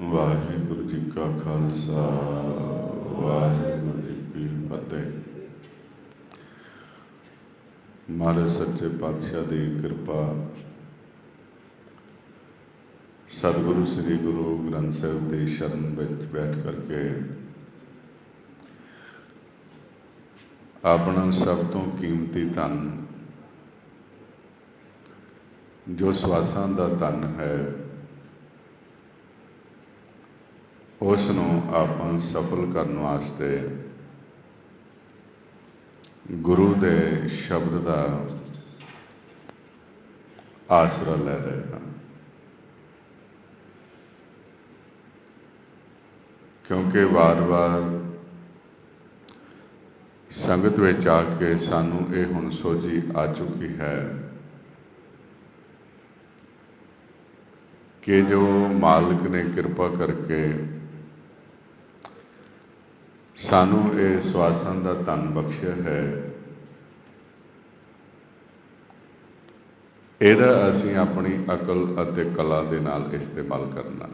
ਵਾਹਿਗੁਰੂ ਜੀ ਕਾ ਖਾਲਸਾ, ਵਾਹਿਗੁਰੂ ਜੀ ਕੀ ਫਤਿਹ। ਮਹਾਰਾਜ ਸੱਚੇ ਪਾਤਸ਼ਾਹ ਦੀ ਕਿਰਪਾ, ਸਤਿਗੁਰੂ ਸ੍ਰੀ ਗੁਰੂ ਗ੍ਰੰਥ ਸਾਹਿਬ ਦੀ ਸ਼ਰਨ ਵਿੱਚ ਬੈਠ ਕਰਕੇ ਆਪਣਾ ਸਭ ਤੋਂ ਕੀਮਤੀ ਧਨ, ਜੋ ਸਵਾਸਾਂ ਦਾ ਧਨ ਹੈ ਉਸ ਨੂੰ ਆਪਾਂ ਸਫਲ ਕਰਨ ਵਾਸਤੇ ਗੁਰੂ ਦੇ ਸ਼ਬਦ ਦਾ ਆਸਰਾ ਲੈ ਰਹੇ ਹਾਂ। ਕਿਉਂਕਿ ਵਾਰ-ਵਾਰ ਸੰਗਤ ਵਿੱਚ ਆ ਕੇ ਸਾਨੂੰ ਇਹ ਹੁਣ ਸੋਝੀ ਆ ਚੁੱਕੀ ਹੈ ਕਿ ਜੋ ਮਾਲਕ ਨੇ ਕਿਰਪਾ ਕਰਕੇ ਸਾਨੂੰ ਇਹ ਸਵਾਸਾਂ ਦਾ ਧਨ ਬਖਸ਼ਿਆ ਹੈ। ਇਹਦਾ ਅਸੀਂ ਆਪਣੀ ਅਕਲ ਅਤੇ ਕਲਾ ਦੇ ਨਾਲ ਇਸਤੇਮਾਲ ਕਰਨਾ।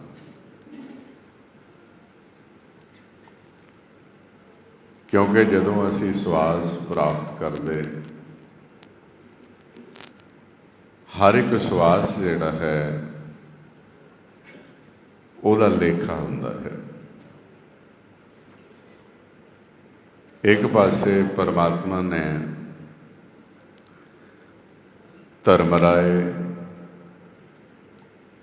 ਕਿਉਂਕਿ ਜਦੋਂ ਅਸੀਂ ਸਵਾਸ ਪ੍ਰਾਪਤ ਕਰਦੇ, ਹਰ ਇੱਕ ਸਵਾਸ ਜਿਹੜਾ ਹੈ, ਉਹਦਾ ਲੇਖਾ ਹੁੰਦਾ ਹੈ। ਇੱਕ ਪਾਸੇ ਪਰਮਾਤਮਾ ਨੇ ਧਰਮ ਰਾਏ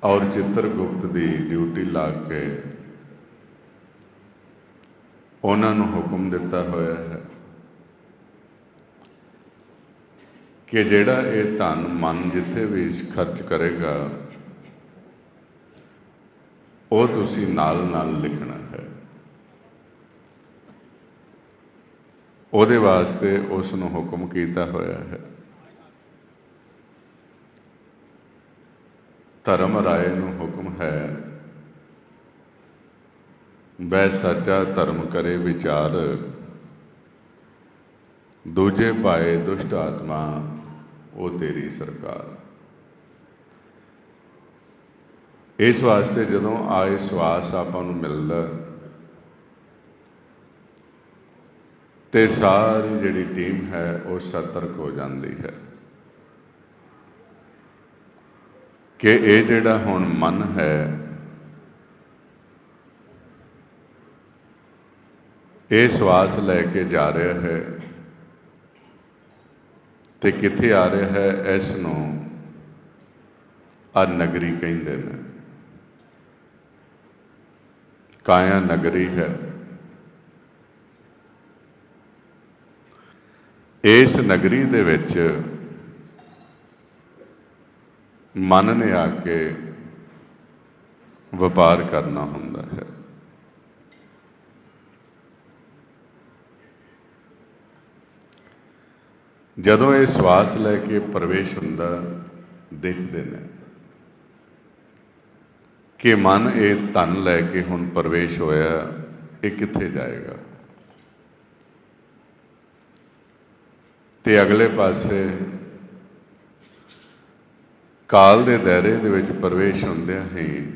ਔਰ ਚਿੱਤਰਗੁਪਤ ਦੀ ਡਿਊਟੀ ਲਾ ਕੇ ਉਹਨਾਂ ਨੂੰ ਹੁਕਮ ਦਿੱਤਾ ਹੋਇਆ ਹੈ ਕਿ ਜਿਹੜਾ ਇਹ ਧਨ ਮਨ ਜਿੱਥੇ ਵੀ ਖਰਚ ਕਰੇਗਾ, ਉਹ ਤੁਸੀਂ ਨਾਲ ਨਾਲ ਲਿਖਣਾ ਹੈ। ਉਹਦੇ ਵਾਸਤੇ ਉਸ ਨੂੰ ਹੁਕਮ ਕੀਤਾ ਹੋਇਆ ਹੈ। ਧਰਮ ਰਾਏ ਨੂੰ ਹੁਕਮ ਹੈ, ਬੈ ਸੱਚਾ ਧਰਮ ਕਰੇ ਵਿਚਾਰ, ਦੂਜੇ ਪਾਏ ਦੁਸ਼ਟ ਆਤਮਾ, ਉਹ ਤੇਰੀ ਸਰਕਾਰ। ਇਸ ਵਾਸਤੇ ਜਦੋਂ ਆਏ ਸਵਾਸ ਆਪਾਂ ਨੂੰ ਮਿਲਦਾ ਤੇ ਸਾਰੀ ਜਿਹੜੀ ਟੀਮ ਹੈ, ਉਹ ਸਤਰਕ ਹੋ ਜਾਂਦੀ ਹੈ। ਕਿ ਇਹ ਜਿਹੜਾ ਹੁਣ ਮਨ ਹੈ, ਇਹ ਸਵਾਸ ਲੈ ਕੇ ਜਾ ਰਿਹਾ ਹੈ ਤੇ ਕਿੱਥੇ ਆ ਰਿਹਾ ਹੈ, ਇਸ ਨੂੰ ਆ ਨਗਰੀ ਕਹਿੰਦੇ ਨੇ। ਕਾਇਆ ਨਗਰੀ ਹੈ। ਇਸ ਨਗਰੀ ਦੇ ਵਿੱਚ ਮਨ ਨੇ ਆ ਕੇ ਵਪਾਰ ਕਰਨਾ ਹੁੰਦਾ ਹੈ। ਜਦੋਂ ਇਹ ਸਵਾਸ ਲੈ ਕੇ ਪ੍ਰਵੇਸ਼ ਹੁੰਦਾ, ਦੇਖਦੇ ਨੇ ਕਿ ਮਨ ਇਹ ਧਨ ਲੈ ਕੇ ਹੁਣ ਪ੍ਰਵੇਸ਼ ਹੋਇਆ, ਇਹ ਕਿੱਥੇ ਜਾਏਗਾ? ਤੇ ਅਗਲੇ ਪਾਸੇ ਕਾਲ ਦੇ ਦਾਇਰੇ ਦੇ ਵਿੱਚ ਪ੍ਰਵੇਸ਼ ਹੁੰਦਿਆਂ ਹੀ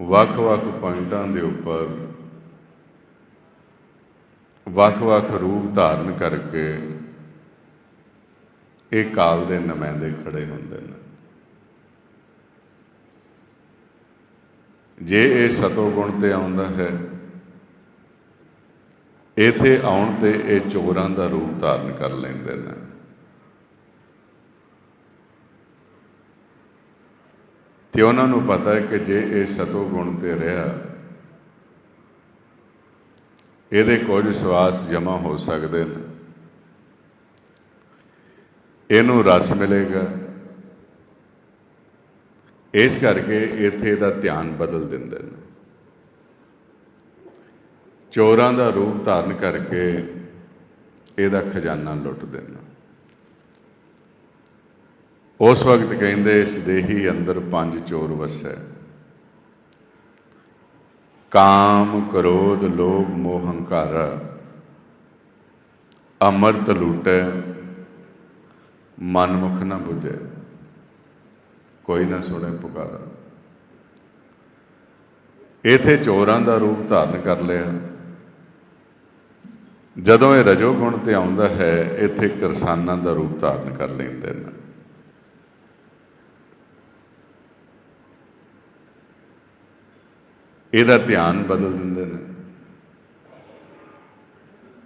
ਵੱਖ-ਵੱਖ ਪੁਆਇੰਟਾਂ ਦੇ ਉੱਪਰ ਵੱਖ-ਵੱਖ ਰੂਪ ਧਾਰਨ ਕਰਕੇ ਇਹ ਕਾਲ ਦੇ ਨੁਮਾਇੰਦੇ ਖੜੇ ਹੁੰਦੇ ਨੇ। ਜੇ ਇਹ ਸਤੋ ਗੁਣ ਤੇ ਆਉਂਦਾ ਹੈ ਇਥੇ ਆਉਣ ਤੇ ਇਹ ਚੋਰਾਂ ਦਾ ਰੂਪ ਧਾਰਨ ਕਰ ਲੈਂਦੇ ਨੇ। ਤੇ ਉਹਨਾਂ ਨੂੰ ਪਤਾ ਹੈ ਕਿ ਜੇ ਇਹ ਸਤੋ ਗੁਣ ਤੇ ਰਿਹਾ, ਇਹਦੇ ਕੁਝ ਸਵਾਸ ਜਮਾ ਹੋ ਸਕਦੇ ਨੇ। ਇਹਨੂੰ ਰਸ ਮਿਲੇਗਾ। ਇਸ ਕਰਕੇ ਇੱਥੇ ਦਾ ਧਿਆਨ ਬਦਲ ਦਿੰਦੇ ਨੇ। ਚੋਰਾਂ ਦਾ ਰੂਪ ਧਾਰਨ ਕਰਕੇ ਇਹਦਾ ਖਜ਼ਾਨਾ ਲੁੱਟ ਨੇ ਉਸ ਵਕਤ ਕਹਿੰਦੇ, ਇਸ ਦੇਹੀ ਅੰਦਰ ਪੰਜ ਚੋਰ ਵਸੈ। ਕਾਮ, ਕ੍ਰੋਧ, ਲੋਭ, ਮੋਹ, ਹੰਕਾਰ। ਅਮਰਤ ਲੂਟੈ, ਮਨਮੁਖ ਨਾ 부ਝੈ ਕੋਈ ਨਾ ਸੁਣੇ ਪੁਕਾਰਾ। ਇਥੇ ਚੋਰਾਂ ਦਾ ਰੂਪ ਧਾਰਨ ਕਰ ਲਿਆ। ਜਦੋਂ ਇਹ ਰਜੋ ਗੁਣ ਤੇ ਆਉਂਦਾ ਹੈ, ਇੱਥੇ ਕਿਰਸਾਨਾਂ ਦਾ ਰੂਪ ਧਾਰਨ ਕਰ ਲੈਂਦੇ ਨੇ। ਇਹਦਾ ਧਿਆਨ ਬਦਲ ਦਿੰਦੇ ਨੇ।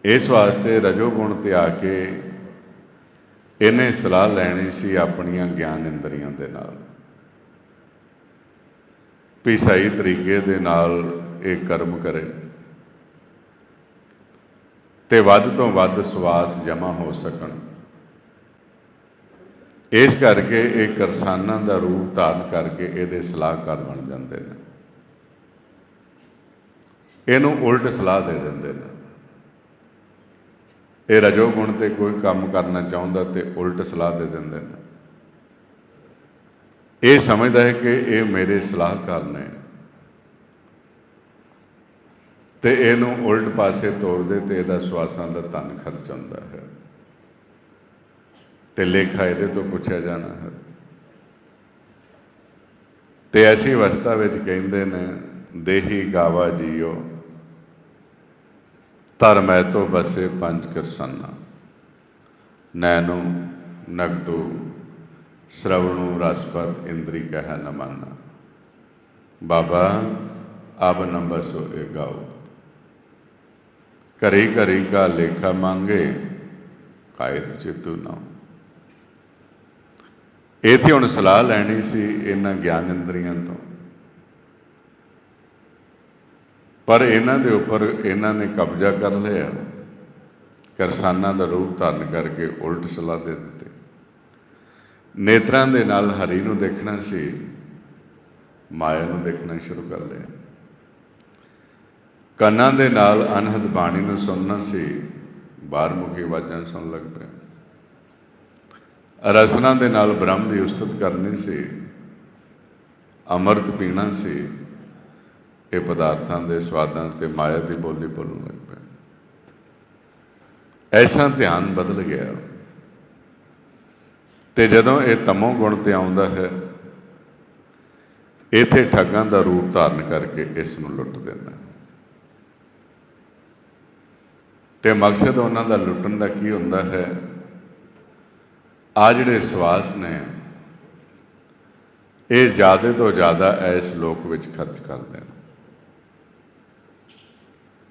ਇਸ ਵਾਸਤੇ ਰਜੋ ਗੁਣ ਤੇ ਆ ਕੇ ਇਹਨੇ ਸਲਾਹ ਲੈਣੀ ਸੀ ਆਪਣੀਆਂ ਗਿਆਨ ਇੰਦਰੀਆਂ ਦੇ ਨਾਲ। ਵੀ ਸਹੀ ਤਰੀਕੇ ਦੇ ਨਾਲ ਇਹ ਕਰਮ ਕਰੇ। ਤੇ ਵੱਧ ਤੋਂ ਵੱਧ ਸਵਾਸ ਜਮਾ ਹੋ ਸਕਣ। ਇਸ ਕਰਕੇ ਇਹ ਕਰਸਾਨਾਂ ਦਾ ਰੂਪ ਧਾਰਨ ਕਰਕੇ ਇਹਦੇ ਸਲਾਹਕਾਰ ਬਣ ਜਾਂਦੇ ਨੇ। ਇਹਨੂੰ ਉਲਟ ਸਲਾਹ ਦੇ ਦਿੰਦੇ ਨੇ। ਇਹ ਰਜੋ ਗੁਣ ਤੇ ਕੋਈ ਕੰਮ ਕਰਨਾ ਚਾਹੁੰਦਾ ਤੇ ਉਲਟ ਸਲਾਹ ਦੇ ਦਿੰਦੇ ਨੇ। ਇਹ ਸਮਝਦਾ ਹੈ ਕਿ ਇਹ ਮੇਰੇ ਸਲਾਹਕਾਰ ਨੇ ਤੇ ਇਹਨੂੰ ਉਲਟ ਪਾਸੇ ਤੋਰਦੇ ਤੇ ਇਹਦਾ ਸਵਾਸਾਂ ਦਾ ਧਨ ਖਰਚ ਹੁੰਦਾ ਹੈ। ਤੇ ਲੇਖਾ ਇਹਦੇ ਤੋਂ ਪੁੱਛਿਆ ਜਾਣਾ ਹੈ। ਤੇ ਐਸੀ ਅਵਸਥਾ ਵਿੱਚ ਕਹਿੰਦੇ ਨੇ, ਦੇਹੀ ਗਾਵਾ ਜੀਓ, ਧਰਮ ਧਰਮੈ ਤੋਂ ਬਸੇ ਪੰਜ ਕਿਰਸਾਨਾ। ਨੈਨੋ, ਨਗਡੂ, ਸ਼ਰਵਣੂ, ਰਸਪਤ, ਇੰਦਰੀ ਕਹਿ ਨ ਮੰਨਾ। ਬਾਬਾ, ਅਬ ਨ ਬਸੋ ਗਾਓ। ਘਰੀ ਘਰੀ ਕਾ ਲੇਖਾ ਮੰਗੇ, ਕਾਇਤ ਚਿਤੂ ਨਾ। ਇਥੇ ਹੁਣ ਸਲਾਹ ਲੈਣੀ ਸੀ ਇਹਨਾਂ ਗਿਆਨ ਇੰਦਰੀਆਂ ਤੋਂ। ਪਰ ਇਹਨਾਂ ਦੇ ਉੱਪਰ ਇਹਨਾਂ ਨੇ ਕਬਜ਼ਾ ਕਰ ਲਿਆ। ਕਰਸਾਨਾਂ ਦਾ ਰੂਪ ਧਾਰਨ ਕਰਕੇ ਉਲਟ ਸਲਾਹ ਦੇ ਦਿੱਤੀ। ਨੇਤਰਾਂ ਦੇ ਨਾਲ ਹਰੀ ਨੂੰ ਦੇਖਣਾ ਸੀ, ਮਾਇਆ ਨੂੰ ਦੇਖਣਾ ਸ਼ੁਰੂ ਕਰ ਲਿਆ। ਕੰਨਾਂ ਦੇ ਨਾਲ ਅਨਹਦ ਬਾਣੀ ਨੂੰ ਸੁਣਨਾ ਸੀ ਬਾਹਰ ਮੁਖੀ ਆਵਾਜ਼ਾਂ ਸੁਣਨ ਲੱਗ ਪਏ। ਰਸਨਾ ਦੇ ਨਾਲ ਬ੍ਰਹਮ ਦੀ ਉਸਤਤ ਕਰਨੀ ਸੀ, ਅੰਮ੍ਰਿਤ ਪੀਣਾ ਸੀ, ਇਹ ਪਦਾਰਥਾਂ ਦੇ ਸਵਾਦਾਂ ਤੇ ਮਾਇਆ ਦੀ ਬੋਲੀ ਬੋਲਣ ਲੱਗ ਪਿਆ ਐਸਾ ਧਿਆਨ ਬਦਲ ਗਿਆ। ਤੇ ਜਦੋਂ ਇਹ ਤਮੋ ਗੁਣ ਤੇ ਆਉਂਦਾ ਹੈ, ਇਥੇ ਠੱਗਾਂ ਦਾ ਰੂਪ ਧਾਰਨ ਕਰਕੇ ਇਸ ਨੂੰ ਲੁੱਟ ਦਿੰਦਾ ਤੇ ਮਕਸਦ ਉਹਨਾਂ ਦਾ ਲੁੱਟਣ ਦਾ ਕੀ ਹੁੰਦਾ ਹੈ? ਆ ਜਿਹੜੇ ਸਵਾਸ ਨੇ, ਇਹ ਜ਼ਿਆਦਾ ਤੋਂ ਜ਼ਿਆਦਾ ਇਸ ਲੋਕ ਵਿੱਚ ਖਰਚ ਕਰਦੇ ਨੇ।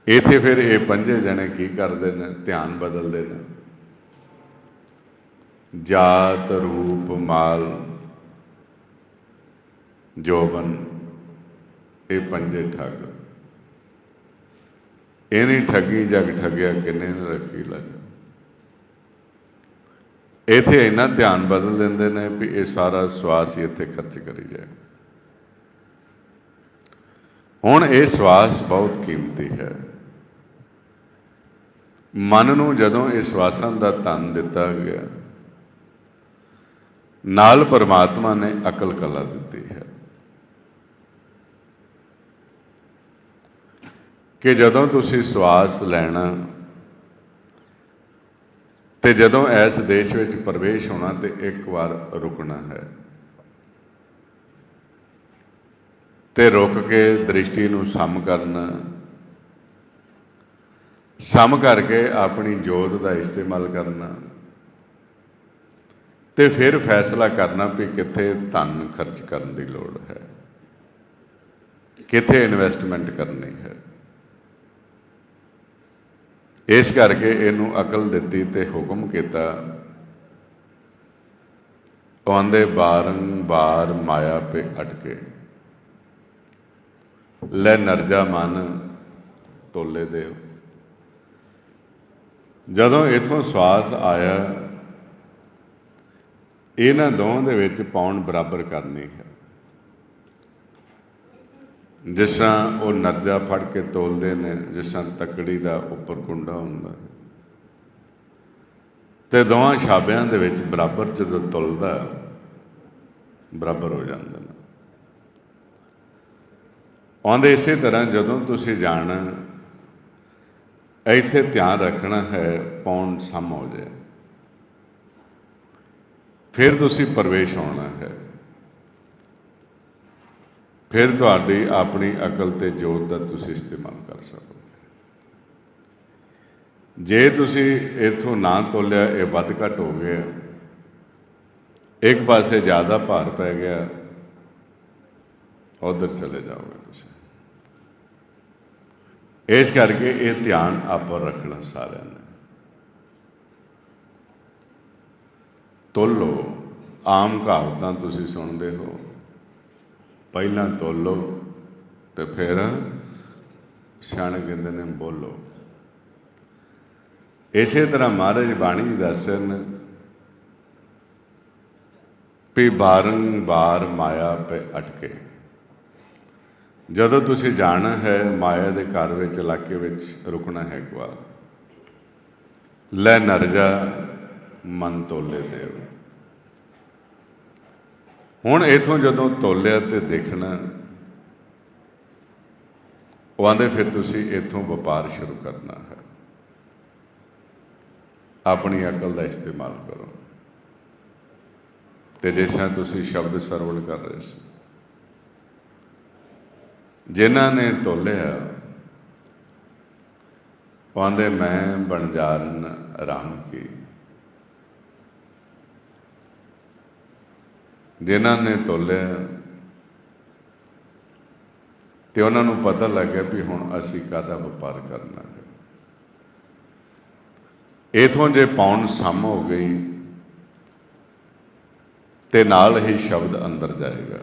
ਇਥੇ ਫਿਰ ਇਹ ਪੰਜੇ ਜਣੇ ਕੀ ਕਰਦੇ ਨੇ? ਧਿਆਨ ਬਦਲਦੇ ਨੇ। ਜਾਤ, ਰੂਪ, ਮਾਲ, ਜੋਬਨ, ਇਹ ਪੰਜੇ ਠੱਗ। ਇਹਨੀ ਠੱਗੀ ਜਗ ਠੱਗਿਆ ਕਿੰਨੇ ਨੇ ਰੱਖੀ ਲੱਗ ਇਥੇ ਇੰਨਾ ਧਿਆਨ ਬਦਲ ਦਿੰਦੇ ਨੇ ਵੀ ਇਹ ਸਾਰਾ ਸਵਾਸ ਹੀ ਇੱਥੇ ਖਰਚ ਕਰੀ ਜਾਏ। ਹੁਣ ਇਹ ਸਵਾਸ ਬਹੁਤ ਕੀਮਤੀ ਹੈ। ਮਨ ਨੂੰ ਜਦੋਂ ਇਹ ਸਵਾਸਾਂ ਦਾ ਧਨ ਦਿੱਤਾ ਗਿਆ, ਨਾਲ ਪਰਮਾਤਮਾ ਨੇ ਅਕਲ ਕਲਾ ਦਿੱਤੀ ਹੈ। ਕਿ ਜਦੋਂ ਤੁਸੀਂ ਸਵਾਸ ਲੈਣਾ ਤੇ ਜਦੋਂ ਇਸ ਦੇਸ਼ ਵਿੱਚ ਪ੍ਰਵੇਸ਼ ਹੋਣਾ ਤੇ ਇੱਕ ਵਾਰ ਰੁਕਣਾ ਹੈ। ਤੇ ਰੁਕ ਕੇ ਦ੍ਰਿਸ਼ਟੀ ਨੂੰ ਸਮ ਕਰਨਾ। ਸਮ ਕਰਕੇ ਆਪਣੀ ਜੋਤ ਦਾ ਇਸਤੇਮਾਲ ਕਰਨਾ। ਤੇ ਫਿਰ ਫੈਸਲਾ ਕਰਨਾ ਵੀ ਕਿੱਥੇ ਧਨ ਖਰਚ ਕਰਨ ਦੀ ਲੋੜ ਹੈ। ਕਿੱਥੇ ਇਨਵੈਸਟਮੈਂਟ ਕਰਨੀ ਹੈ। ਇਸ ਕਰਕੇ ਇਹਨੂੰ ਅਕਲ ਦਿੱਤੀ ਤੇ ਹੁਕਮ ਕੀਤਾ। ਆਉਂਦੇ ਬਾਰੰਬਾਰ ਮਾਇਆ ਪੇ ਅਟਕੇ। ਲੈ ਨਰਜਾ ਮਨ, ਤੋਲੇ ਦੇਵ ਜਦੋਂ ਇਥੋਂ ਸਵਾਸ ਆਇਆ, ਇਹਨਾਂ ਦੋਵਾਂ ਦੇ ਵਿੱਚ ਪੌਣ ਬਰਾਬਰ ਕਰਨੀ ਹੈ। ਜਿਸ ਤਰ੍ਹਾਂ ਉਹ ਨਰਜਾ ਫੜ ਕੇ ਤੋਲਦੇ ਨੇ, ਜਿਸ ਤਰ੍ਹਾਂ ਤਕੜੀ ਦਾ ਉੱਪਰ ਕੁੰਡਾ ਹੁੰਦਾ ਹੈ। ਤੇ ਦੋਵਾਂ ਛਾਬਿਆਂ ਦੇ ਵਿੱਚ ਬਰਾਬਰ ਜਦੋਂ ਤੁਲਦਾ, ਬਰਾਬਰ ਹੋ ਜਾਂਦੇ ਨੇ। ਆਉਂਦੇ ਇਸੇ ਤਰ੍ਹਾਂ ਜਦੋਂ ਤੁਸੀਂ ਜਾਣਾ, ਇੱਥੇ ਧਿਆਨ ਰੱਖਣਾ ਹੈ, ਪੌਣ ਸਮ ਹੋ ਜਾਏ। ਫਿਰ ਤੁਸੀਂ ਪ੍ਰਵੇਸ਼ ਹੋਣਾ ਹੈ। ਫਿਰ ਤੁਹਾਡੀ ਆਪਣੀ ਅਕਲ ਤੇ ਜੋਤ ਦਾ ਤੁਸੀਂ ਇਸਤੇਮਾਲ ਕਰ ਸਕੋਗੇ ਜੇ ਤੁਸੀਂ ਇਥੋਂ ਨਾ ਤੋਲਿਆ, ਇਹ ਵੱਧ ਘਟ ਹੋ ਗਿਆ। ਇੱਕ ਪਾਸੇ ਜ਼ਿਆਦਾ ਭਾਰ ਪੈ ਗਿਆ। ਉਧਰ ਚਲੇ ਜਾਓਗੇ ਤੁਸੀਂ। ਇਸ ਕਰਕੇ ਇਹ ਧਿਆਨ ਆਪਾਂ ਰੱਖਣਾ ਸਾਰਿਆਂ ਨੇ। ਤੋਲੋ ਆਮ ਕਹਾਵਤਾਂ ਤੁਸੀਂ ਸੁਣਦੇ ਹੋ। ਪਹਿਲਾਂ ਤੋਲੋ ਤੇ ਫਿਰ ਸਿਆਣੇ ਕਹਿੰਦੇ ਨੇ ਬੋਲੋ। ਇਸੇ ਤਰ੍ਹਾਂ ਮਹਾਰਾਜ ਬਾਣੀ ਜੀ ਦੱਸਦੇ ਨੇ ਵੀ ਬਾਰੰਬਾਰ ਮਾਇਆ ਪੇ ਅਟਕੇ। ਜਦੋਂ ਤੁਸੀਂ ਜਾਣਾ ਹੈ ਮਾਇਆ ਦੇ ਘਰ ਵਿੱਚ, ਇਲਾਕੇ ਵਿੱਚ, ਰੁਕਣਾ ਹੈ ਇੱਕ ਲੈ ਨਰਜਾ ਮਨ ਤੋਲੇ ਦੇਵ। ਹੁਣ ਇਥੋਂ ਜਦੋਂ ਤੋਲਿਆ ਤੇ ਦੇਖਣਾ, ਉਹ ਆਂਦੇ ਫਿਰ ਤੁਸੀਂ ਇਥੋਂ ਵਪਾਰ ਸ਼ੁਰੂ ਕਰਨਾ ਹੈ। ਆਪਣੀ ਅਕਲ ਦਾ ਇਸਤੇਮਾਲ ਕਰੋ। ਤੇ ਜਿਸ ਤੁਸੀਂ ਸ਼ਬਦ ਸਰਵਣ ਕਰ ਰਹੇ ਸੀ। ਜਿਨ੍ਹਾਂ ਨੇ ਤੋਲਿਆ ਪਾਉਂਦੇ ਮੈਂ ਬਣਜਾਰਨ ਰਾਮ ਕੀ ਜਿਨ੍ਹਾਂ ਨੇ ਤੋਲਿਆ ਤੇ ਉਹਨਾਂ ਨੂੰ ਪਤਾ ਲੱਗਿਆ ਵੀ ਹੁਣ ਅਸੀਂ ਕਾਹਦਾ ਵਪਾਰ ਕਰਨਾ ਹੈ। ਇਥੋਂ ਜੇ ਪੌਣ ਸਮ ਹੋ ਗਈ ਤੇ ਨਾਲ ਹੀ ਸ਼ਬਦ ਅੰਦਰ ਜਾਏਗਾ।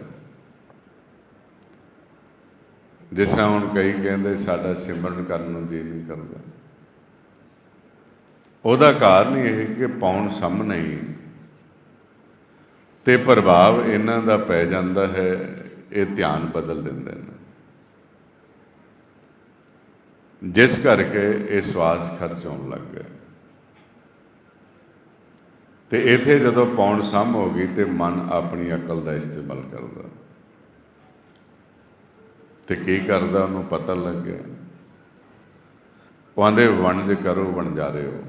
ਜਿਸ ਤਰ੍ਹਾਂ ਹੁਣ ਕਈ ਕਹਿੰਦੇ ਸਾਡਾ ਸਿਮਰਨ ਕਰਨ ਨੂੰ ਜੀ ਨਹੀਂ ਕਰਦਾ। ਉਹਦਾ ਕਾਰਨ ਇਹ ਕਿ ਪੌਣ ਸਮ ਨਹੀਂ। ਤੇ ਪ੍ਰਭਾਵ ਇਹਨਾਂ ਦਾ ਪੈ ਜਾਂਦਾ ਹੈ, ਇਹ ਧਿਆਨ ਬਦਲ ਦਿੰਦੇ ਨੇ। ਜਿਸ ਕਰਕੇ ਇਹ ਸਵਾਸ ਖਰਚ ਹੋਣ ਲੱਗ ਗਿਆ ਤੇ ਇਥੇ ਜਦੋਂ ਪੌਣ ਸਮ ਹੋ ਗਈ ਤੇ ਮਨ ਆਪਣੀ ਅਕਲ ਦਾ ਇਸਤੇਮਾਲ ਕਰਦਾ। ਤੇ ਕੀ ਕਰਦਾ ਉਹਨੂੰ ਪਤਾ ਲੱਗ ਗਿਆ। ਉਹ ਆਂਦੇ ਵਣਜ ਕਰੋ ਵਣ ਜਾ ਰਹੇ ਹੋ।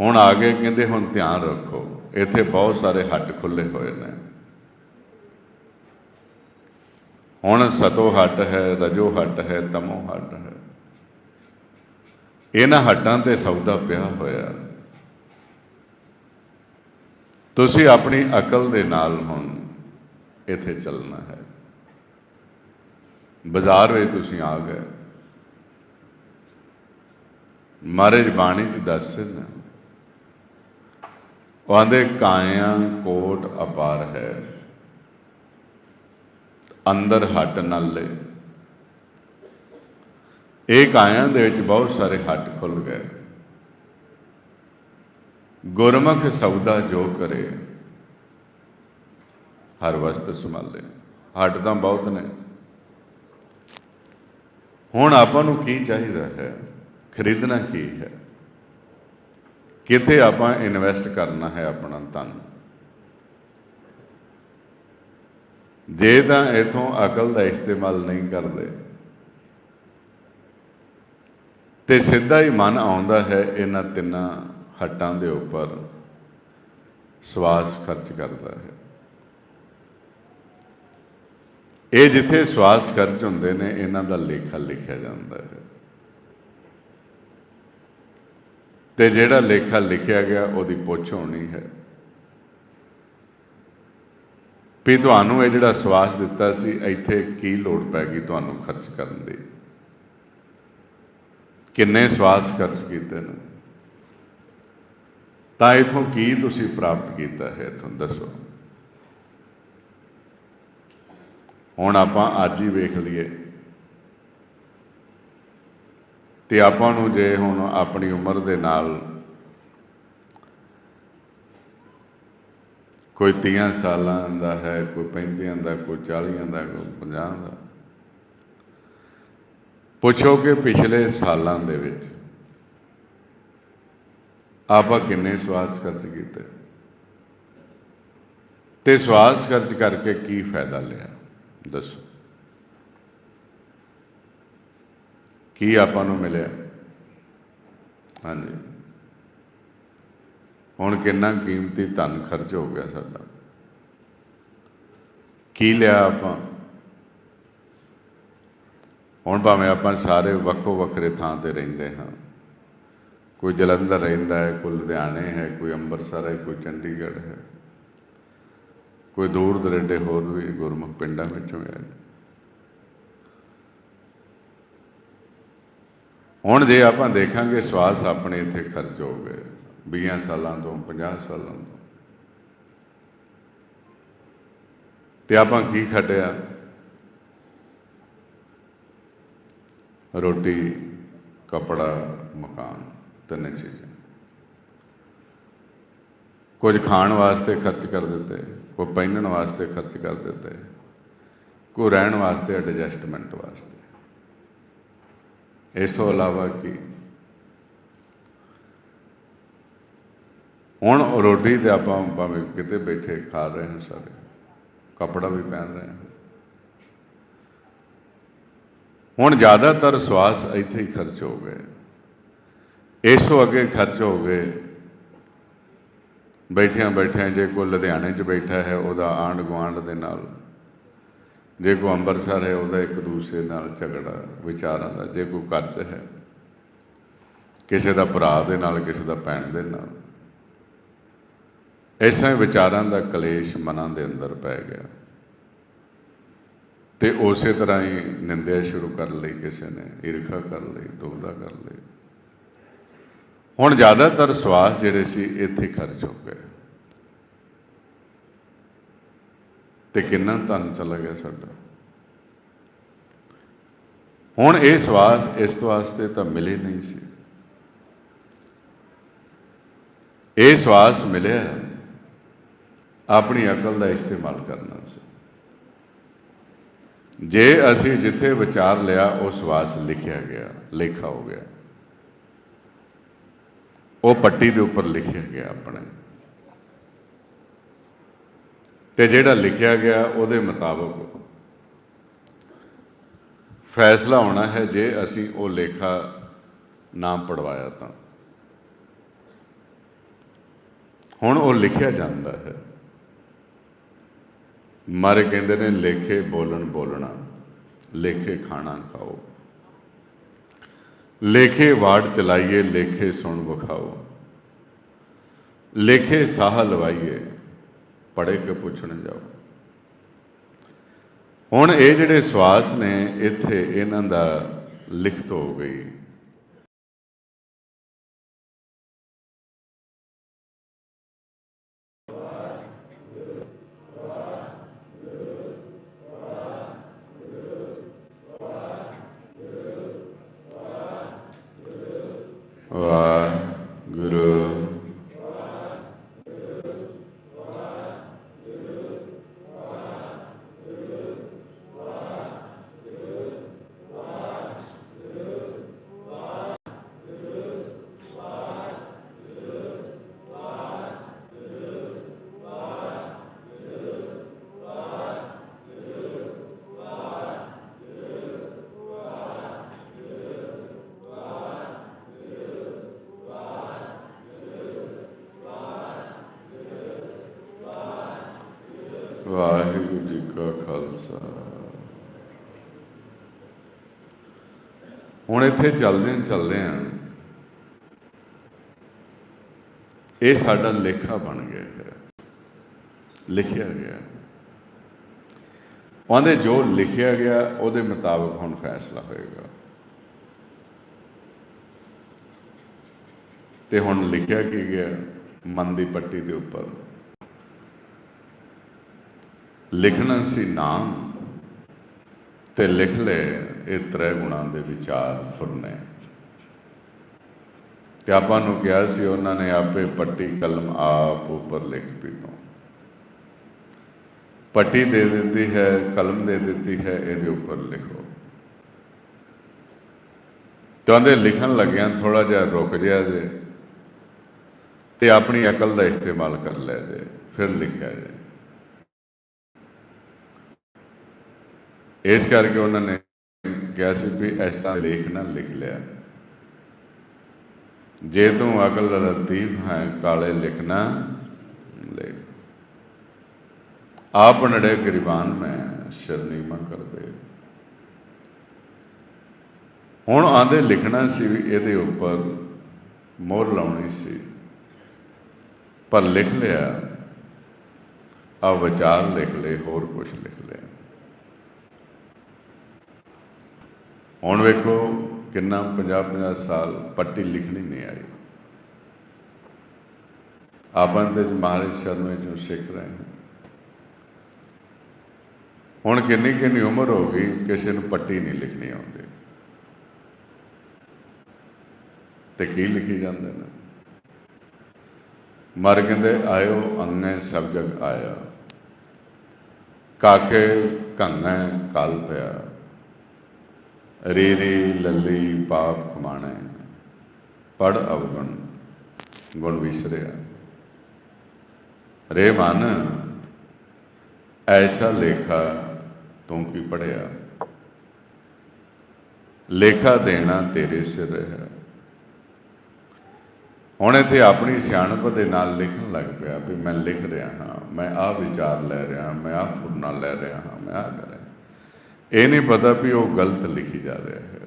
ਹੁਣ ਆ ਗਏ, ਕਹਿੰਦੇ, ਹੁਣ ਧਿਆਨ ਰੱਖੋ। ਇੱਥੇ ਬਹੁਤ ਸਾਰੇ ਹੱਟ ਖੁੱਲੇ ਹੋਏ ਨੇ। ਹੁਣ ਸਤੋ ਹੱਟ ਹੈ, ਰਜੋ ਹੱਟ ਹੈ, ਤਮੋ ਹੱਟ ਹੈ। ਇਹਨਾਂ ਹੱਟਾਂ ਤੇ ਸੌਦਾ ਪਿਆ ਹੋਇਆ। ਤੁਸੀਂ ਆਪਣੀ ਅਕਲ ਦੇ ਨਾਲ ਹੁਣ ਇੱਥੇ ਚੱਲਣਾ ਹੈ। ਬਾਜ਼ਾਰ ਵਿੱਚ ਤੁਸੀਂ ਆ ਗਏ। ਮਹਾਰਾਜ ਬਾਣੀ ਚ ਦੱਸਦੇ ਉਹ ਆਂਦੇ ਕਾਇਆ ਕੋਟ ਅਪਾਰ ਹੈ। ਅੰਦਰ ਹੱਟ ਨਾਲੇ। ਇਹ ਕਾਇਆ ਦੇ ਵਿੱਚ ਬਹੁਤ ਸਾਰੇ ਹੱਟ ਖੁੱਲ ਗਏ। ਗੁਰਮੁਖ ਸੌਦਾ ਜੋ ਕਰੇ, ਹਰ ਵਸਤ ਸੰਭਾਲੇ। ਹੱਟ ਤਾਂ ਬਹੁਤ ਨੇ। ਹੁਣ ਆਪਾਂ ਨੂੰ ਕੀ ਚਾਹੀਦਾ ਹੈ? ਖਰੀਦਣਾ ਕੀ ਹੈ? ਕਿੱਥੇ ਆਪਾਂ ਇਨਵੈਸਟ ਕਰਨਾ ਹੈ ਆਪਣਾ ਧਨ? ਜੇ ਤਾਂ ਇਥੋਂ ਅਕਲ ਦਾ ਇਸਤੇਮਾਲ ਨਹੀਂ ਕਰਦੇ, ਤੇ ਸਿੱਧਾ ਹੀ ਮਨ ਆਉਂਦਾ ਹੈ ਇਹਨਾਂ ਤਿੰਨਾਂ ਹੱਟਾਂ ਦੇ ਉੱਪਰ ਸਵਾਸ ਖਰਚ ਕਰਦਾ ਹੈ। ਇਹ ਜਿੱਥੇ ਸਵਾਸ ਖਰਚ ਹੁੰਦੇ ਨੇ, ਇਹਨਾਂ ਦਾ ਲੇਖਾ ਲਿਖਿਆ ਜਾਂਦਾ ਹੈ। ਤੇ ਜਿਹੜਾ ਲੇਖਾ ਲਿਖਿਆ ਗਿਆ, ਉਹਦੀ ਪੁੱਛ ਹੋਣੀ ਹੈ। ਵੀ ਤੁਹਾਨੂੰ ਇਹ ਜਿਹੜਾ ਸਵਾਸ ਦਿੱਤਾ ਸੀ, ਇੱਥੇ ਕੀ ਲੋੜ ਪੈ ਗਈ ਤੁਹਾਨੂੰ ਖਰਚ ਕਰਨ ਦੀ? ਕਿੰਨੇ ਸਵਾਸ ਖਰਚ ਕੀਤੇ ਨੇ? ਤਾਂ ਇਥੋਂ ਕੀ ਤੁਸੀਂ ਪ੍ਰਾਪਤ ਕੀਤਾ ਹੈ, ਇਥੋਂ ਦੱਸੋ। ਹੁਣ ਆਪਾਂ ਅੱਜ ਹੀ ਵੇਖ ਲਈਏ। ਤੇ ਆਪਾਂ ਨੂੰ ਜੇ ਹੁਣ ਆਪਣੀ ਉਮਰ ਦੇ ਨਾਲ ਕੋਈ 30 ਸਾਲਾਂ ਦਾ ਹੈ, ਕੋਈ 35 ਦਾ, ਕੋਈ 40 ਦਾ, ਕੋਈ 50 ਦਾ, ਪੁੱਛੋ ਕਿ ਪਿਛਲੇ ਸਾਲਾਂ ਦੇ ਵਿੱਚ ਆਪਾਂ ਕਿੰਨੇ ਸਵਾਸ ਖਰਚ ਕੀਤੇ ਤੇ ਸਵਾਸ ਖਰਚ ਕਰਕੇ ਕੀ ਫਾਇਦਾ ਲਿਆ? ਦੱਸੋ। ਕੀ ਆਪਾਂ ਨੂੰ ਮਿਲਿਆ? ਹਾਂਜੀ। ਹੁਣ ਕਿੰਨਾ ਕੀਮਤੀ ਧਨ ਖਰਚ ਹੋ ਗਿਆ ਸਾਡਾ? ਕੀ ਲਿਆ ਆਪਾਂ? ਹੁਣ ਭਾਵੇਂ ਆਪਾਂ ਸਾਰੇ ਵੱਖੋ ਵੱਖਰੇ ਥਾਂ ਤੇ ਰਹਿੰਦੇ ਹਾਂ। ਕੋਈ ਜਲੰਧਰ ਰਹਿੰਦਾ ਹੈ, ਕੋਈ ਲੁਧਿਆਣੇ ਹੈ, ਕੋਈ ਅੰਮ੍ਰਿਤਸਰ ਹੈ, ਕੋਈ ਚੰਡੀਗੜ੍ਹ ਹੈ। ਕੋਈ ਦੂਰ ਦਰੇਡੇ ਹੋਰ ਵੀ ਗੁਰਮੁਖ ਪਿੰਡਾਂ ਵਿੱਚੋਂ ਹੈ। ਹੁਣ ਜੇ ਆਪਾਂ ਦੇਖਾਂਗੇ ਸਵਾਸ ਆਪਣੇ ਇੱਥੇ ਖਰਚ ਹੋ ਗਏ 20 ਸਾਲਾਂ ਤੋਂ 50 ਸਾਲਾਂ ਤੋਂ। ਤੇ ਆਪਾਂ ਕੀ ਖਟਿਆ? ਰੋਟੀ, ਕਪੜਾ, ਮਕਾਨ, ਤਿੰਨ ਚੀਜ਼ਾਂ। ਕੁਝ ਖਾਣ ਵਾਸਤੇ ਖਰਚ ਕਰ ਦਿੱਤੇ ਕੋਈ ਪਹਿਨਣ ਵਾਸਤੇ ਖਰਚ ਕਰ ਦਿੱਤੇ ਕੋਈ ਰਹਿਣ ਵਾਸਤੇ ਐਡਜਸਟਮੈਂਟ ਵਾਸਤੇ। ਇਸ ਤੋਂ ਇਲਾਵਾ ਕੀ? ਹੁਣ ਰੋਟੀ ਤੇ ਆਪਾਂ ਭਾਵੇਂ ਕਿਤੇ ਬੈਠੇ ਖਾ ਰਹੇ ਹਾਂ ਸਾਰੇ। ਕਪੜਾ ਵੀ ਪਹਿਨ ਰਹੇ ਹਾਂ। ਹੁਣ ਜ਼ਿਆਦਾਤਰ ਸਵਾਸ ਇੱਥੇ ਹੀ ਖਰਚ ਹੋ ਗਏ। ਇਸ ਤੋਂ ਅੱਗੇ ਖਰਚ ਹੋ ਗਏ। ਬੈਠਿਆਂ ਬੈਠਿਆਂ ਜੇ ਕੋਈ ਲੁਧਿਆਣੇ 'ਚ ਬੈਠਾ ਹੈ, ਉਹਦਾ ਆਂਢ ਗੁਆਂਢ ਦੇ ਨਾਲ ਜੇ ਕੋਈ ਅੰਮ੍ਰਿਤਸਰ ਹੈ, ਉਹਦਾ ਇੱਕ ਦੂਸਰੇ ਨਾਲ ਝਗੜਾ, ਵਿਚਾਰਾਂ ਦਾ, ਜੇ ਕੋਈ ਘਰ 'ਚ ਹੈ, ਕਿਸੇ ਦਾ ਭਰਾ ਦੇ ਨਾਲ, ਕਿਸੇ ਦਾ ਭੈਣ ਦੇ ਨਾਲ। ਐਸੇ ਵਿਚਾਰਾਂ ਦਾ ਕਲੇਸ਼ ਮਨਾਂ ਦੇ ਅੰਦਰ ਪੈ ਗਿਆ। ਤੇ ਉਸੇ ਤਰ੍ਹਾਂ ਹੀ ਨਿੰਦਿਆ ਸ਼ੁਰੂ ਕਰ ਲਈ ਕਿਸੇ ਨੇ, ਈਰਖਾ ਕਰ ਲਈ ਦੁਬਦਾ ਕਰ ਲਈ। ਹੁਣ ਜ਼ਿਆਦਾਤਰ ਸਵਾਸ ਜਿਹੜੇ ਸੀ, ਇੱਥੇ ਖਰਚ ਹੋ ਗਏ। ਤੇ ਕਿੰਨਾ ਧਨ ਚਲਾ ਗਿਆ ਸਾਡਾ। ਹੁਣ ਇਹ ਸਵਾਸ ਇਸ ਵਾਸਤੇ ਤਾਂ ਮਿਲੇ ਨਹੀਂ ਸੀ। ਇਹ ਸਵਾਸ ਮਿਲਿਆ, ਆਪਣੀ ਅਕਲ ਦਾ ਇਸਤੇਮਾਲ ਕਰਨਾ ਸੀ। ਜੇ ਅਸੀਂ ਜਿੱਥੇ ਵਿਚਾਰ ਲਿਆ ਉਹ ਸਵਾਸ ਲਿਖਿਆ ਗਿਆ, ਲੇਖਾ ਹੋ ਗਿਆ। ਉਹ ਪੱਟੀ ਦੇ ਉੱਪਰ ਲਿਖਿਆ ਗਿਆ ਆਪਣੇ। ਤੇ ਜਿਹੜਾ ਲਿਖਿਆ ਗਿਆ ਉਹਦੇ ਮੁਤਾਬਕ ਫੈਸਲਾ ਹੋਣਾ ਹੈ ਜੇ ਅਸੀਂ ਉਹ ਲੇਖਾ ਨਾਮ ਪੜਵਾਇਆ ਤਾਂ। ਹੁਣ ਉਹ ਲਿਖਿਆ ਜਾਂਦਾ ਹੈ। ਮਾਰੇ ਕਹਿੰਦੇ ਨੇ, ਲੇਖੇ ਬੋਲਣ ਬੋਲਣਾ, ਲੇਖੇ ਖਾਣਾ ਖਾਓ। ਲੇਖੇ ਵਾੜ ਚਲਾਈਏ, ਲੇਖੇ ਸੁਣ ਵਿਖਾਓ। ਲੇਖੇ ਸਾਹ ਲਵਾਈਏ ਪੜੇ ਕੇ ਪੁੱਛਣ ਜਾਓ। ਹੁਣ ਇਹ ਜਿਹੜੇ ਸਵਾਸ ਨੇ, ਇੱਥੇ ਇਹਨਾਂ ਦਾ ਲਿਖਤ ਹੋ ਗਈ ਵਾਹਿਗੁਰੂ ਵਾਹਿਗੁਰੂ ਜੀ ਕਾ ਖਾਲਸਾ। ਹੁਣ ਇੱਥੇ ਚੱਲਦੇ ਹਾਂ ਚੱਲਦੇ ਹਾਂ। ਇਹ ਸਾਡਾ ਲੇਖਾ ਬਣ ਗਿਆ ਹੈ। ਲਿਖਿਆ ਗਿਆ। ਉਹਦੇ ਜੋ ਲਿਖਿਆ ਗਿਆ, ਉਹਦੇ ਮੁਤਾਬਕ ਹੁਣ ਫੈਸਲਾ ਹੋਏਗਾ। ਤੇ ਹੁਣ ਲਿਖਿਆ ਕੀ ਗਿਆ? ਮਨ ਦੀ ਪੱਟੀ ਦੇ ਉੱਪਰ। ਲਿਖਣਾ ਸੀ ਨਾਮ ਤੇ ਲਿਖ ਲੈ ਇਹ ਤ੍ਰੈ ਗੁਣਾਂ ਦੇ ਵਿਚਾਰ ਫੁਰਨੇ। ਤੇ ਆਪਾਂ ਨੂੰ ਕਿਹਾ ਸੀ ਉਹਨਾਂ ਨੇ ਆਪੇ ਪੱਟੀ ਕਲਮ ਆਪ ਉੱਪਰ ਲਿਖ ਪੀਤੋਂ ਪੱਟੀ ਦੇ ਦਿੱਤੀ ਹੈ, ਕਲਮ ਦੇ ਦਿੱਤੀ ਹੈ, ਇਹਦੇ ਉੱਪਰ ਲਿਖੋ। ਕਹਿੰਦੇ ਲਿਖਣ ਲੱਗਿਆਂ ਥੋੜਾ ਜਿਹਾ ਰੁਕ ਜਿਆ ਜੇ ਤੇ ਆਪਣੀ ਅਕਲ ਦਾ ਇਸਤੇਮਾਲ ਕਰ ਲਿਆ ਜੇ, ਫਿਰ ਲਿਖਿਆ ਜੇ। ਇਸ ਕਰਕੇ ਉਹਨਾਂ ਨੇ ਕਿਹਾ ਸੀ ਵੀ ਇਸ ਤਰ੍ਹਾਂ ਲੇਖ ਨਾ ਲਿਖ ਲਿਆ। ਜੇ ਤੂੰ ਅਕਲ ਦਾ ਲਤੀਫ ਹੈ, ਕਾਲੇ ਲਿਖਣਾ ਲੈ। ਆਪ ਨੜੇ ਗਰੀਬਾਨ ਮੈਂ ਸ਼ਰਨੀਮਾ ਕਰਦੇ। ਹੁਣ ਆਂਦੇ ਲਿਖਣਾ ਸੀ ਵੀ ਇਹਦੇ ਉੱਪਰ ਮੋਹਰ ਲਾਉਣੀ ਸੀ। ਪਰ ਲਿਖ ਲਿਆ ਆ ਵਿਚਾਰ ਲਿਖ ਲਏ, ਹੋਰ ਕੁਝ ਲਿਖ ਲਿਆ। ਹੁਣ ਵੇਖੋ ਕਿੰਨਾ 50 50 ਸਾਲ ਪੱਟੀ ਲਿਖਣੀ ਨਹੀਂ ਆਈ। ਆਪਾਂ ਤੇ ਮਹਾਰਾਜ ਸ਼ਰਮੇ ਜੋ ਸਿੱਖ ਰਹੇ ਹਾਂ। ਹੁਣ ਕਿੰਨੀ ਕਿੰਨੀ ਉਮਰ ਹੋ ਗਈ ਕਿਸੇ ਨੂੰ ਪੱਟੀ ਨਹੀਂ ਲਿਖਣੀ ਆਉਂਦੀ। ਤੇ ਕੀ ਲਿਖੀ ਜਾਂਦੇ ਨੇ? ਮਰ ਕਹਿੰਦੇ, ਆਇਓ ਅੰਨੇ ਸਭ ਜਗ ਆਇਆ। ਕਾਕੇ ਕੰਗੈ ਕਲ ਪਿਆ। ਰੀ ਰੀ ਲੱਲੀ ਪਾਪ ਕਮਾਣੇ ਪੜ ਅਵਗੁਣ, ਗੁਣ ਵਿਸਰਿਆ। ਰੇ ਮਨ, ਐਸਾ ਲੇਖਾ ਤੂੰ ਕੀ ਪੜਿਆ ਲੇਖਾ ਦੇਣਾ ਤੇਰੇ ਸਿਰ ਹੈ। ਹੁਣ ਇੱਥੇ ਆਪਣੀ ਸਿਆਣਪ ਦੇ ਨਾਲ ਲਿਖਣ ਲੱਗ ਪਿਆ ਵੀ ਮੈਂ ਲਿਖ ਰਿਹਾ ਹਾਂ, ਮੈਂ ਆਹ ਵਿਚਾਰ ਲੈ ਰਿਹਾ, ਮੈਂ ਆਹ ਫੁਰਨਾ ਲੈ ਰਿਹਾ ਹਾਂ, ਮੈਂ ਆਹ ਕਰ ਇਹ ਨਹੀਂ ਪਤਾ ਵੀ ਉਹ ਗਲਤ ਲਿਖੀ ਜਾ ਰਿਹਾ ਹੈ।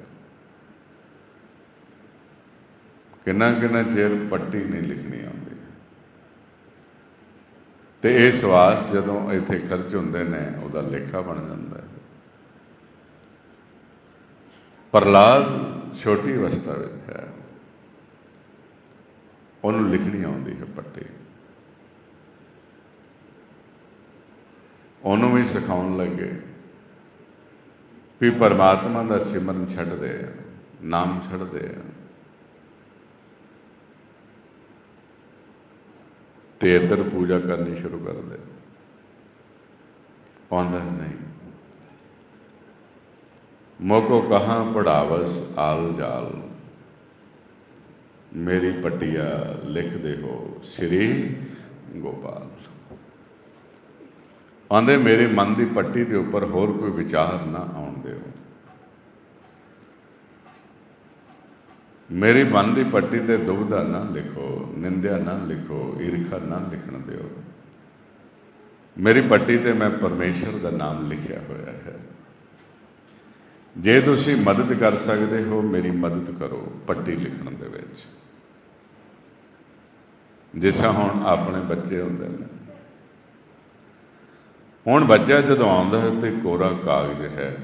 ਕਿੰਨਾ ਕਿੰਨਾ ਚਿਰ ਪੱਟੀ ਨਹੀਂ ਲਿਖਣੀ ਆਉਂਦੀ। ਤੇ ਇਹ ਸਵਾਸ ਜਦੋਂ ਇੱਥੇ ਖਰਚ ਹੁੰਦੇ ਨੇ, ਉਹਦਾ ਲੇਖਾ ਬਣ ਜਾਂਦਾ ਹੈ। ਪ੍ਰਲਾਦ ਛੋਟੀ ਅਵਸਥਾ ਵਿੱਚ ਹੈ। ਉਹਨੂੰ ਲਿਖਣੀ ਆਉਂਦੀ ਹੈ ਪੱਟੀ। ਉਹਨੂੰ ਵੀ ਸਿਖਾਉਣ ਲੱਗੇ। ਵੀ ਪਰਮਾਤਮਾ ਦਾ ਸਿਮਰਨ ਛੱਡਦੇ ਨਾਮ ਛੱਡਦੇ ਤੇ ਇੱਧਰ ਪੂਜਾ ਕਰਨੀ ਸ਼ੁਰੂ ਕਰ ਦੇ। ਆਉਂਦਾ ਨਹੀਂ। ਮੋਕੋ ਕਹਾਂ ਪੜਾਵਸ ਆਲ ਜਾਲ। ਮੇਰੀ ਪਟਿਆ ਲਿਖਦੇ ਹੋ ਸ੍ਰੀ ਗੋਪਾਲ। ਆਂਦੇ, ਮੇਰੇ ਮਨ ਦੀ ਪੱਟੀ ਦੇ ਉੱਪਰ ਹੋਰ ਕੋਈ ਵਿਚਾਰ ਨਾ ਆਉਣ ਦਿਓ। ਮੇਰੀ ਮਨ ਦੀ ਪੱਟੀ ਤੇ ਦੁਬਦਾ ਨਾ ਲਿਖੋ, ਨਿੰਦਿਆ ਨਾ ਲਿਖੋ, ਈਰਖਾ ਨਾ ਲਿਖਣ ਦਿਓ। ਮੇਰੀ ਪੱਟੀ ਤੇ ਮੈਂ ਪਰਮੇਸ਼ਰ ਦਾ ਨਾਮ ਲਿਖਿਆ ਹੋਇਆ ਹੈ। ਜੇ ਤੁਸੀਂ ਮਦਦ ਕਰ ਸਕਦੇ ਹੋ, ਮੇਰੀ ਮਦਦ ਕਰੋ ਪੱਟੀ ਲਿਖਣ ਦੇ ਵਿੱਚ। ਜਿਸ ਹੁਣ ਆਪਣੇ ਬੱਚੇ ਹੁੰਦੇ ਨੇ। ਹੁਣ ਬੱਚਾ ਜਦੋਂ ਆਉਂਦਾ ਹੈ ਤੇ ਕੋਰਾ ਕਾਗਜ਼ ਹੈ।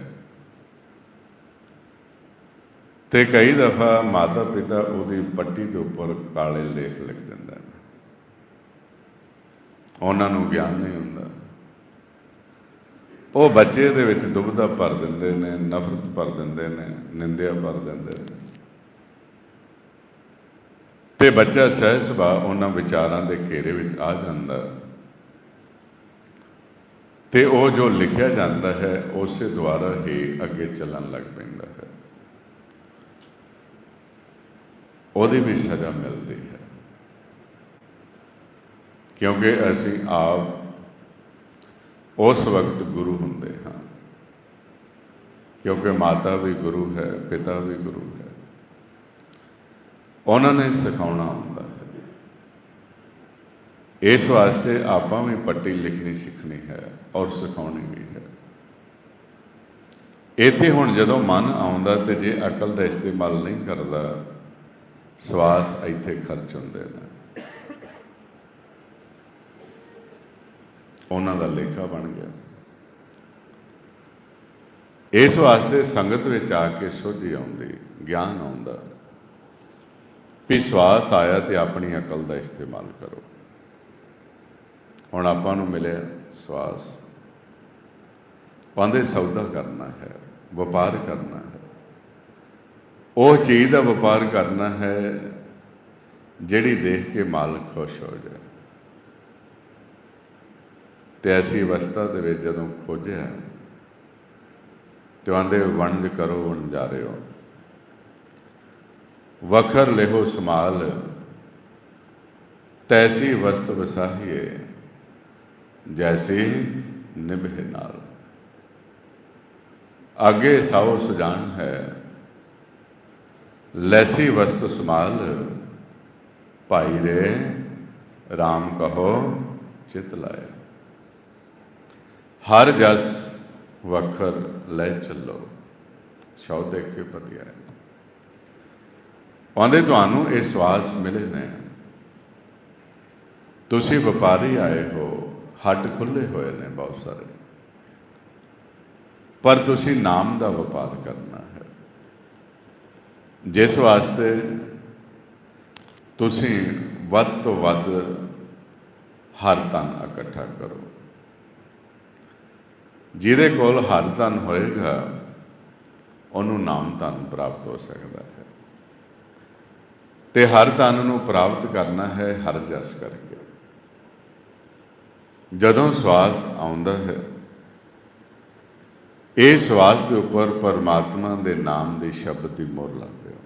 ਤੇ ਕਈ ਦਫਾ ਮਾਤਾ ਪਿਤਾ ਉਹਦੀ ਪੱਟੀ ਦੇ ਉੱਪਰ ਕਾਲੇ ਲੇਖ ਲਿਖ ਦਿੰਦੇ ਨੇ। ਉਹਨਾਂ ਨੂੰ ਗਿਆਨ ਨਹੀਂ ਹੁੰਦਾ। ਉਹ ਬੱਚੇ ਦੇ ਵਿੱਚ ਦੁਬਧਾ ਭਰ ਦਿੰਦੇ ਨੇ, ਨਫ਼ਰਤ ਭਰ ਦਿੰਦੇ ਨੇ, ਨਿੰਦਿਆ ਭਰ ਦਿੰਦੇ ਨੇ। ਤੇ ਬੱਚਾ ਸਹਿ ਸੁਭਾਅ ਉਹਨਾਂ ਵਿਚਾਰਾਂ ਦੇ ਘੇਰੇ ਵਿੱਚ ਆ ਜਾਂਦਾ। ਤੇ ਉਹ ਜੋ ਲਿਖਿਆ ਜਾਂਦਾ ਹੈ, ਉਸੇ ਦੁਆਰਾ ਹੀ ਅੱਗੇ ਚੱਲਣ ਲੱਗ ਪੈਂਦਾ ਹੈ। ਉਹਦੀ ਵੀ ਸਜ਼ਾ ਮਿਲਦੀ ਹੈ। ਕਿਉਂਕਿ ਅਸੀਂ ਆਪ ਉਸ ਵਕਤ ਗੁਰੂ ਹੁੰਦੇ ਹਾਂ। ਕਿਉਂਕਿ ਮਾਤਾ ਵੀ ਗੁਰੂ ਹੈ, ਪਿਤਾ ਵੀ ਗੁਰੂ ਹੈ। ਉਹਨਾਂ ਨੇ ਸਿਖਾਉਣਾ ਹੁੰਦਾ ਹੈ। ਇਸ ਵਾਸਤੇ ਆਪਾਂ ਵੀ ਪੱਟੀ ਲਿਖਣੀ ਸਿੱਖਣੀ ਹੈ ਔਰ ਸਿਖਾਉਣੀ ਵੀ ਹੈ। ਇੱਥੇ ਹੁਣ ਜਦੋਂ ਮਨ ਆਉਂਦਾ ਤੇ ਜੇ ਅਕਲ ਦਾ ਇਸਤੇਮਾਲ ਨਹੀਂ ਕਰਦਾ, ਸਵਾਸ ਇੱਥੇ ਖਰਚ ਹੁੰਦੇ ਨੇ। ਉਹਨਾਂ ਦਾ ਲੇਖਾ ਬਣ ਗਿਆ। ਇਸ ਵਾਸਤੇ ਸੰਗਤ ਵਿੱਚ ਆ ਕੇ ਸੁਝੀ ਆਉਂਦੀ, ਗਿਆਨ ਆਉਂਦਾ। ਵੀ ਸਵਾਸ ਆਇਆ ਤੇ ਆਪਣੀ ਅਕਲ ਦਾ ਇਸਤੇਮਾਲ ਕਰੋ। ਹੁਣ ਆਪਾਂ ਨੂੰ ਮਿਲਿਆ ਸਵਾਸ। ਪਾਉਂਦੇ ਸੌਦਾ ਕਰਨਾ ਹੈ, ਵਪਾਰ ਕਰਨਾ ਹੈ। ਉਹ ਚੀਜ਼ ਦਾ ਵਪਾਰ ਕਰਨਾ ਹੈ, ਜਿਹੜੀ ਦੇਖ ਕੇ ਮਾਲਕ ਖੁਸ਼ ਹੋ ਜਾਏ। ਤੇ ਐਸੀ ਅਵਸਥਾ ਦੇ ਵਿੱਚ ਜਦੋਂ ਖੋਜਿਆ, ਤੇ ਆਂਦੇ ਵਣਜ ਕਰੋ ਵਣ ਜਾ ਰਹੇ ਹੋ ਵਖਰ ਲਿਹੋ, ਸਮਾਲ। ਤੈਸੀ ਵਸਤ ਵਸਾਹੀਏ ਜੈਸੀ ਨਿਭੇ ਨਾਲ। ਅੱਗੇ ਸਾਉ ਸੁਜਾਨ ਹੈ। ਲੈਸੀ ਵਸਤ ਸਮਾਲ ਭਾਈ ਰੇ RAM ਕਹੋ, ਚਿਤ ਲਾਇ। ਹਰ ਜਸ ਵਖਰ ਲੈ ਚੱਲੋ। ਸ਼ਬਦ ਦੇਖੇ ਪਤਿਆ ਆਉਂਦੇ ਤੁਹਾਨੂੰ ਇਹ ਸਵਾਸ ਮਿਲੇ ਨੇ। ਤੁਸੀਂ ਵਪਾਰੀ ਆਏ ਹੋ। ਹੱਟ ਖੁੱਲੇ ਹੋਏ ਨੇ ਬਹੁਤ ਸਾਰੇ। ਪਰ ਤੁਸੀਂ ਨਾਮ ਦਾ ਵਪਾਰ ਕਰਨਾ ਹੈ। ਜਿਸ ਵਾਸਤੇ ਤੁਸੀਂ ਵੱਧ ਤੋਂ ਵੱਧ ਹਰ ਤਨ ਇਕੱਠਾ ਕਰੋ। ਜਿਹਦੇ ਕੋਲ ਹਰ ਤਨ ਹੋਏਗਾ, ਉਹਨੂੰ ਨਾਮ ਤਨ ਪ੍ਰਾਪਤ ਹੋ ਸਕਦਾ ਹੈ। ਤੇ ਹਰ ਤਨ ਨੂੰ ਪ੍ਰਾਪਤ ਕਰਨਾ ਹੈ ਹਰ ਜਸ ਕਰਕੇ। ਜਦੋਂ ਸਵਾਸ ਆਉਂਦਾ ਹੈ, ਇਹ ਸਵਾਸ ਦੇ ਉੱਪਰ ਪਰਮਾਤਮਾ ਦੇ ਨਾਮ ਦੇ ਸ਼ਬਦ ਦੀ ਮੋਹਰ ਲਾਉਂਦੇ ਹੋ।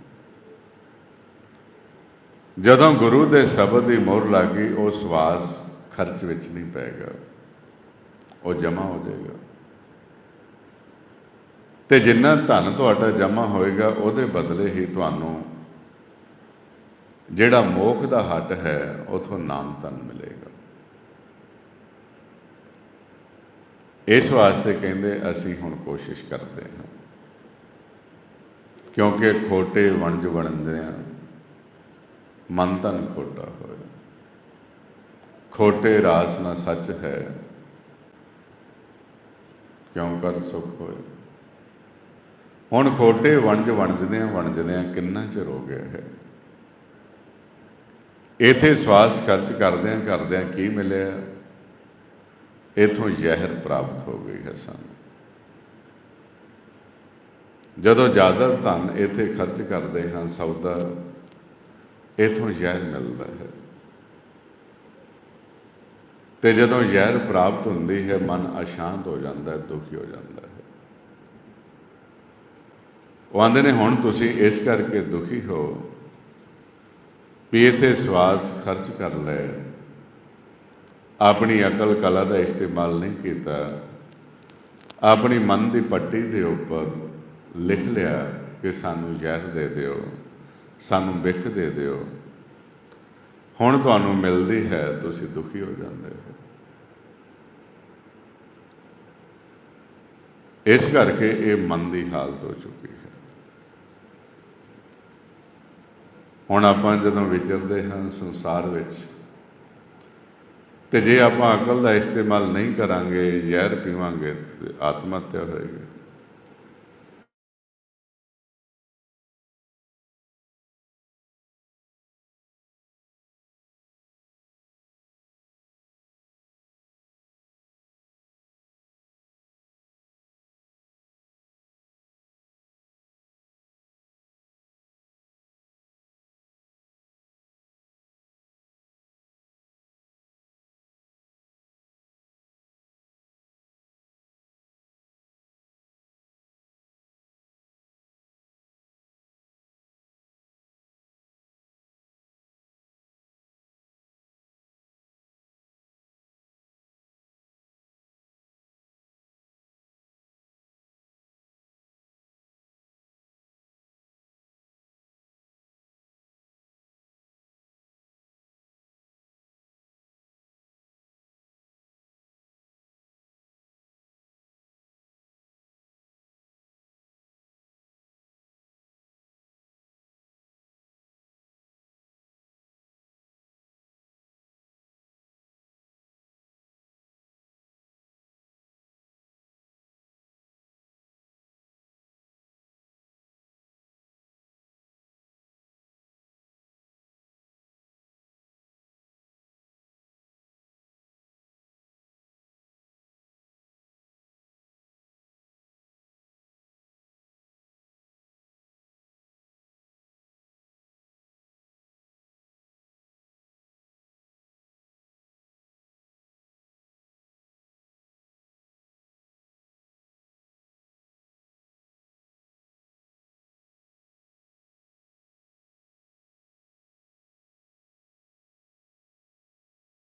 ਜਦੋਂ ਗੁਰੂ ਦੇ ਸ਼ਬਦ ਦੀ ਮੋਹਰ ਲੱਗੀ, ਉਹ ਸਵਾਸ ਖਰਚ ਵਿੱਚ ਨਹੀਂ ਪਏਗਾ। ਉਹ ਜਮਾ ਹੋ ਜਾਏਗਾ। ਤੇ ਜਿੰਨਾ ਧਨ ਤੁਹਾਡਾ ਜਮਾ ਹੋਏਗਾ, ਉਹਦੇ ਬਦਲੇ ਹੀ ਤੁਹਾਨੂੰ ਜਿਹੜਾ ਮੋਖ ਦਾ ਹੱਟ ਹੈ, ਉਥੋਂ ਨਾਮ ਤਨ ਮਿਲੇਗਾ। ਇਸ ਵਾਸਤੇ ਕਹਿੰਦੇ ਅਸੀਂ ਹੁਣ ਕੋਸ਼ਿਸ਼ ਕਰਦੇ ਹਾਂ। ਕਿਉਂਕਿ ਖੋਟੇ ਵਣਜ ਬਣਦੇ ਆ, ਮਨ ਤਨ ਖੋਟਾ ਹੋਇਆ। ਖੋਟੇ ਰਾਸ ਨਾ ਸੱਚ ਹੈ, ਕਿਉਂ ਕਰ ਸੁਖ ਹੋਏ ਹੁਣ ਖੋਟੇ ਵਣਜ ਵਣਜਦੇ ਆ ਵਣਜਦੇ ਆ, ਕਿੰਨਾ ਚਿਰ ਹੋ ਗਿਆ ਹੈ? ਇਥੇ ਸਵਾਸ ਖਰਚ ਕਰਦਿਆਂ ਕਰਦਿਆਂ ਕੀ ਮਿਲਿਆ? ਇਥੋਂ ਜ਼ਹਿਰ ਪ੍ਰਾਪਤ ਹੋ ਗਈ ਹੈ ਸਾਨੂੰ। ਜਦੋਂ ਜ਼ਿਆਦਾ ਧਨ ਇਥੇ ਖਰਚ ਕਰਦੇ ਹਾਂ, ਸੌਦਾ ਇਥੋਂ ਜ਼ਹਿਰ ਮਿਲਦਾ ਹੈ। ਤੇ ਜਦੋਂ ਜ਼ਹਿਰ ਪ੍ਰਾਪਤ ਹੁੰਦੀ ਹੈ, ਮਨ ਅਸ਼ਾਂਤ ਹੋ ਜਾਂਦਾ ਹੈ, ਦੁਖੀ ਹੋ ਜਾਂਦਾ ਹੈ। ਉਹ ਆਂਦੇ ਨੇ, ਹੁਣ ਤੁਸੀਂ ਇਸ ਕਰਕੇ ਦੁਖੀ ਹੋ ਵੀ ਇਥੇ ਸਵਾਸ ਖਰਚ ਕਰ ਲੈ ਆਪਣੀ ਅਕਲ ਕਲਾ ਦਾ ਇਸਤੇਮਾਲ ਨਹੀਂ ਕੀਤਾ, ਆਪਣੀ ਮਨ ਦੀ ਪੱਟੀ ਦੇ ਉੱਪਰ ਲਿਖ ਲਿਆ ਕਿ ਸਾਨੂੰ ਜ਼ਹਿਰ ਦੇ ਦਿਓ, ਸਾਨੂੰ ਵਿਖ ਦੇ ਦਿਓ। ਹੁਣ ਤੁਹਾਨੂੰ ਮਿਲਦੀ ਹੈ, ਤੁਸੀਂ ਦੁਖੀ ਹੋ ਜਾਂਦੇ ਹੋ। ਇਸ ਕਰਕੇ ਇਹ ਮਨ ਦੀ ਹਾਲਤ ਹੋ ਚੁੱਕੀ ਹੈ। ਹੁਣ ਆਪਾਂ ਜਦੋਂ ਵਿਚਰਦੇ ਹਾਂ ਸੰਸਾਰ ਵਿੱਚ ਤੇ ਜੇ ਆਪਾਂ ਅਕਲ ਦਾ ਇਸਤੇਮਾਲ ਨਹੀਂ ਕਰਾਂਗੇ ਜ਼ਹਿਰ ਪੀਵਾਂਗੇ ਆਤਮ ਹੱਤਿਆ ਹੋਏਗੀ।